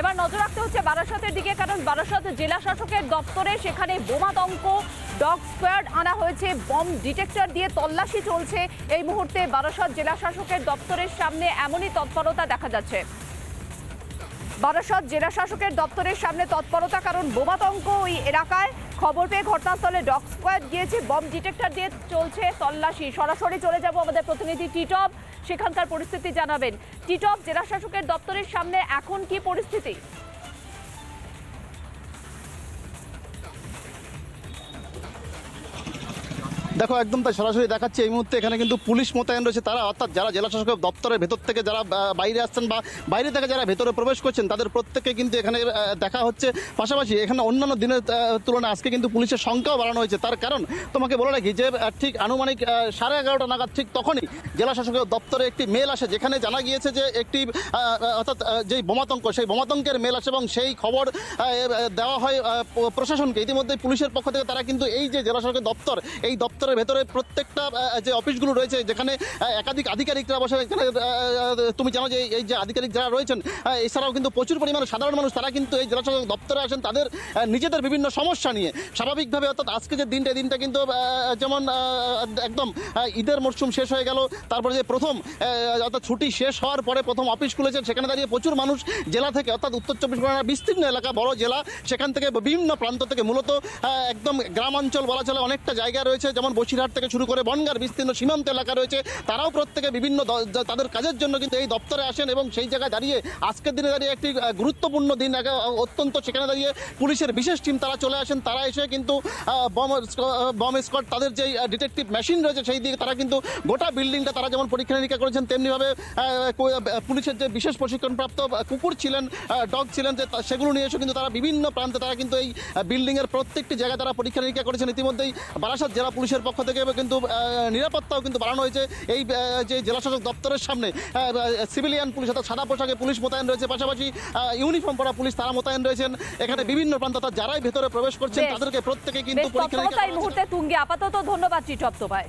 এবার নজর রাখতে হচ্ছে বারাসতের দিকে, কারণ বারাসত জেলা শাসকের দপ্তরে সেখানে বোমাতঙ্ক ডগ স্কোয়াড আনা হয়েছে, বম ডিটেক্টর দিয়ে তল্লাশি চলছে। এই মুহূর্তে বারাসত জেলা শাসকের দপ্তরের সামনে এমনই তৎপরতা দেখা যাচ্ছে। বারাসত জেলা শাসকের দপ্তরের সামনে তৎপরতা, কারণ বোমাতঙ্ক ওই এলাকায় খবর পেয়ে ঘটনাস্থলে ডগ স্কোয়াড গিয়েছে, বম ডিটেক্টর দিয়ে চলছে তল্লাশি। সরাসরি চলে যাব আমাদের প্রতিনিধি টিটপ। সেখানকার পরিস্থিতি জানাবেন। টিটপ জেলাশাসকের দপ্তরের সামনে এখন কি পরিস্থিতি? দেখো, একদম তাই সরাসরি দেখাচ্ছে। এই মুহূর্তে এখানে কিন্তু পুলিশ মোতায়েন রয়েছে তারা। অর্থাৎ যারা জেলা শাসকের দপ্তরের ভেতর থেকে যারা বাইরে আসছেন বা বাইরে থেকে যারা ভেতরে প্রবেশ করছেন, তাদের প্রত্যেককে কিন্তু এখানে দেখা হচ্ছে। পাশাপাশি এখানে অন্যান্য দিনের তুলনায় আজকে কিন্তু পুলিশের সংখ্যাও বাড়ানো হয়েছে। তার কারণ তোমাকে বলে রাখি যে ঠিক আনুমানিক সাড়ে এগারোটা নাগাদ ঠিক তখনই জেলা শাসকের দপ্তরে একটি মেল আসে, যেখানে জানা গিয়েছে যে একটি অর্থাৎ যেই বোমাতঙ্ক, সেই বোমাতঙ্কের মেল আসে এবং সেই খবর দেওয়া হয় প্রশাসনকে। ইতিমধ্যে পুলিশের পক্ষ থেকে তারা কিন্তু এই যে জেলা শাসকের দপ্তর, এই দপ্তরের ভেতরে প্রত্যেকটা যে অফিসগুলো রয়েছে, যেখানে একাধিক আধিকারিকরা বসে এখানে তুমি জানো যে এই যে আধিকারিক যারা রয়েছেন এছাড়াও কিন্তু প্রচুর পরিমাণে সাধারণ মানুষ, তারা কিন্তু এই জেলা দপ্তরে আসেন, তাদের নিজেদের বিভিন্ন সমস্যা নিয়ে। স্বাভাবিকভাবে অর্থাৎ আজকে যে দিনটা দিনটা কিন্তু যেমন একদম ঈদের মরশুম শেষ হয়ে গেল, তারপরে যে প্রথম অর্থাৎ ছুটি শেষ হওয়ার পরে প্রথম অফিস খুলেছে সেখানে দাঁড়িয়ে প্রচুর মানুষ জেলা থেকে, অর্থাৎ উত্তর চব্বিশ পরগনার বিস্তীর্ণ এলাকা, বড় জেলা, সেখান থেকে বিভিন্ন প্রান্ত থেকে মূলত একদম গ্রামাঞ্চল বলা চলে, অনেকটা জায়গা রয়েছে, যেমন বসিরহাট থেকে শুরু করে বনগার বিস্তীর্ণ সীমান্ত এলাকা রয়েছে। তারাও প্রত্যেকে বিভিন্ন তাদের কাজের জন্য কিন্তু এই দপ্তরে আসেন এবং সেই জায়গায় দাঁড়িয়ে আজকের দিনে দাঁড়িয়ে একটি গুরুত্বপূর্ণ দিন অত্যন্ত সেখানে দাঁড়িয়ে পুলিশের বিশেষ টিম তারা চলে আসেন। তারা এসে কিন্তু বম বম স্কোয়াড তাদের যেই ডিটেকটিভ মেশিন রয়েছে সেই দিকে তারা কিন্তু গোটা বিল্ডিংটা তারা যেমন পরীক্ষা নিরীক্ষা করেছেন তেমনিভাবে পুলিশের যে বিশেষ প্রশিক্ষণপ্রাপ্ত কুকুর ছিলেন ডগ ছিলেন, যে সেগুলো নিয়ে এসে কিন্তু তারা বিভিন্ন প্রান্তে তারা কিন্তু এই বিল্ডিংয়ের প্রত্যেকটি জায়গায় তারা পরীক্ষা নিরীক্ষা করেছেন। ইতিমধ্যেই বারাসাত জেলা পুলিশের পক্ষ থেকে কিন্তু নিরাপত্তাও কিন্তু বাড়ানো হয়েছে এই যে জেলাশাসক দপ্তরের সামনে। সিভিলিয়ান পুলিশ অর্থাৎ সাদা পোশাকে পুলিশ মোতায়েন রয়েছে পাশাপাশি ইউনিফর্ম পরা পুলিশ তারা মোতায়েন রয়েছেন। এখানে বিভিন্ন প্রান্ত অর্থাৎ যারাই ভেতরে প্রবেশ করছেন তাদেরকে প্রত্যেকে কিন্তু পরীক্ষা। মুহূর্তে তুঙ্গে। আপাতত ধন্যবাদ টিটপ তোমায়